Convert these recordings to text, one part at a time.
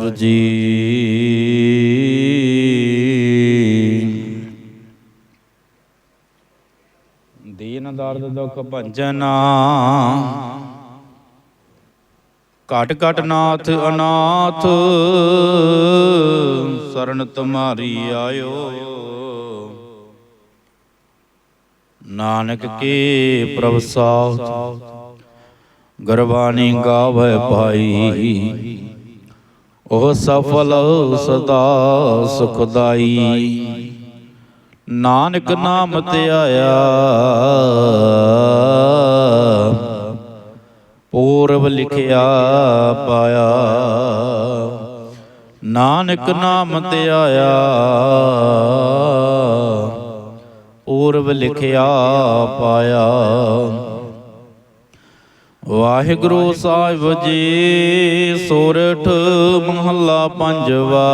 ਵਾਹਿਗੁਰੂ ਜੀ ਦੀਨ ਦਰਦ ਦੁਖ ਭੰਜਨਾ। ਘਟ ਘਟ ਨਾਥ ਅਨਾਥ। ਸਰਨ ਤੁਮਾਰੀ ਆਇਓ। ਨਾਨਕ ਕੇ ਪ੍ਰਭ ਸਾਥ। ਗੁਰਬਾਣੀ ਗਾਵੇ ਭਾਈ। ਉਹ ਸਫਲ ਸਦਾ ਸੁਖਦਾਈ। ਨਾਨਕ ਨਾਮ ਤੇ ਆਇਆ। ਲਿਖਿਆ ਪਾਇਆ। ਨਾਨਕ ਨਾਮ ਤੇ ਆਇਆ। ਲਿਖਿਆ ਪਾਇਆ। ਵਾਹਿਗੁਰੂ ਸਾਹਿਬ ਜੀ, ਸੋਰਠ ਮਹੱਲਾ ਪੰਜਵਾ।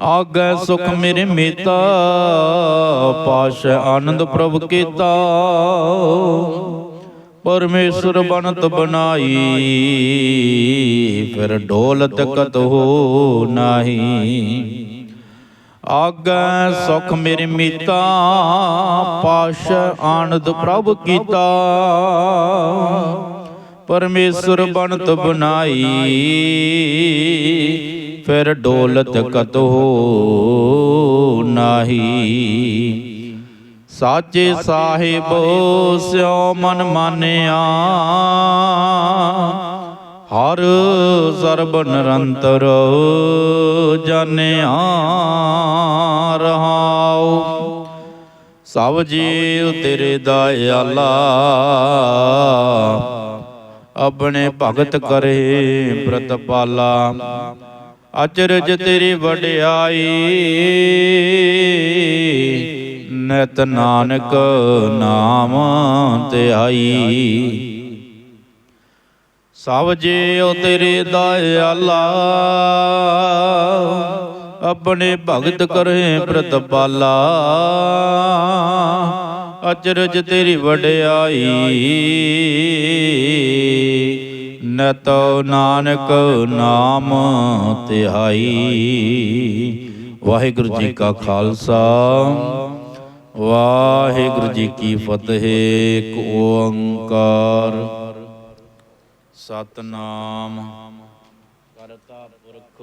ਆਗੈ ਸੁਖ ਮੇਰੇ ਮੀਤਾ, ਪਾਸ਼ ਆਨੰਦ ਪ੍ਰਭ ਕੀਤਾ। ਪਰਮੇਸ਼ਰ ਬਨਤ ਬਨਾਈ ਫਿਰ ਡੋਲਤ ਹੋ ਨਾਹੀ। ਆਗੈ ਸੁਖ ਮੇਰੇ ਮੀਤਾ, ਪਾਸ਼ ਆਨੰਦ ਪ੍ਰਭ ਕੀਤਾ। ਪਰਮੇਸ਼ਰ ਬਣਤ ਬਨਾਈ ਫਿਰ ਡੋਲਤ ਕਤਹੁ ਨਾਹੀ। ਸਾਚੇ ਸਾਹਿਬ, ਸਿਓ ਮਨ ਮਾਨਿਆ, ਹਰ ਸਰਬ ਨਿਰੰਤਰ ਜਾਣਿਆ। ਸਭ ਜੀਵ ਤੇਰੇ ਦਇਆਲਾ, ਆਪਣੇ ਭਗਤ ਕਰੇ ਪ੍ਰਤਪਾਲਾ ਅਚਰਜ ਤੇਰੀ ਵਡਿਆਈ, ਨਿਤ ਨਾਨਕ ਨਾਮ ਤੇ ਧਿਆਈ ਸਭ ਜੀਉ ਤੇਰੇ ਦਇਆਲਾ ਆਪਣੇ ਭਗਤ ਕਰੇ ਪ੍ਰਤਪਾਲਾ ਅਚਰਜ ਤੇਰੀ ਵਡਿਆਈ। ਨਤ ਨਾਨਕ ਨਾਮ ਧਿਆਈ ਵਾਹਿਗੁਰੂ ਜੀ ਕਾ ਖਾਲਸਾ। ਵਾਹਿਗੁਰੂ ਜੀ ਕੀ ਫਤਿਹ। ਏਕ ਓੰਕਾਰ। ਸਤਨਾਮ। ਕਰਤਾ ਪੁਰਖ।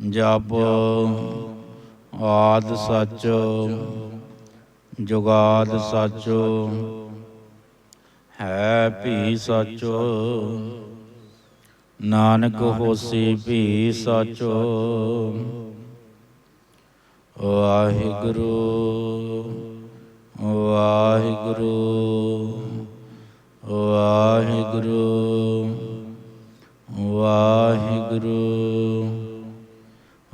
ਜਪ ਆਦ ਸਚ, ਜੁਗਾਦ ਸਚ। ਹੈ ਭੀ ਸਚੋ, ਨਾਨਕ ਹੋਸੀ ਭੀ ਸਚੋ। ਵਾਹਿਗੁਰੂ ਵਾਹਿਗੁਰੂ ਵਾਹਿਗੁਰੂ ਵਾਹਿਗੁਰੂ।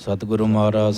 ਸਤਿਗੁਰੂ ਮਹਾਰਾਜ